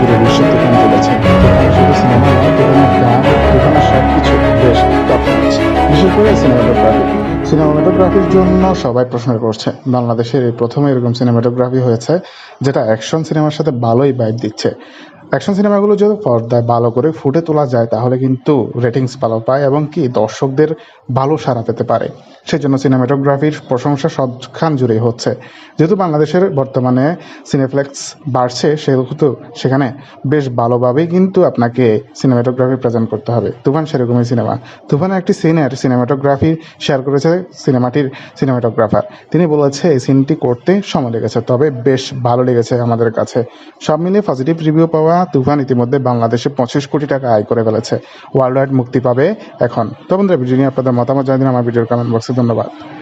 পুরো দোকান চলেছে শুধু সিনেমা নয় দোকানের গান দোকানের সব কিছু বেশ বিশেষ করে সিনেমাটোগ্রাফি সিনেমাটোগ্রাফির জন্য সবাই প্রশ্ন করছে, বাংলাদেশের এই প্রথম এরকম সিনেমাটোগ্রাফি হয়েছে, যেটা অ্যাকশন সিনেমার সাথে ভালোই বাইট দিচ্ছে। অ্যাকশন সিনেমাগুলো যদি পর্দায় ভালো করে ফুটে তোলা যায়, তাহলে কিন্তু রেটিংস ভালো পায় এবং কি দর্শকদের ভালো সাড়া পেতে পারে। সেজন্য সিনেমাটোগ্রাফির প্রশংসা সবখান জুড়েই হচ্ছে। যেহেতু বাংলাদেশের বর্তমানে সিনেপ্লেক্স বাড়ছে, সেহেতু সেখানে বেশ ভালোভাবেই কিন্তু আপনাকে সিনেমাটোগ্রাফি প্রেজেন্ট করতে হবে। তুফান সেরকমই সিনেমা তুফানের একটি সিনের সিনেমাটোগ্রাফি শেয়ার করেছে সিনেমাটির সিনেমাটোগ্রাফার তিনি বলেছে, এই সিনটি করতে সময় লেগেছে, তবে বেশ ভালো লেগেছে আমাদের কাছে। সব মিলিয়ে পজিটিভ রিভিউ পাওয়া তুফান ইতিমধ্যে বাংলাদেশে পঁচিশ কোটি টাকা আয় করে ফেলেছে। ওয়ার্ল্ড ওয়াইড মুক্তি পাবে এখন। তো বন্ধুরা ভিডিও নিয়ে আপনাদের মতামত জানিয়ে দিন। আমার ভিডিওর কমেন্ট বক্সে ধন্যবাদ।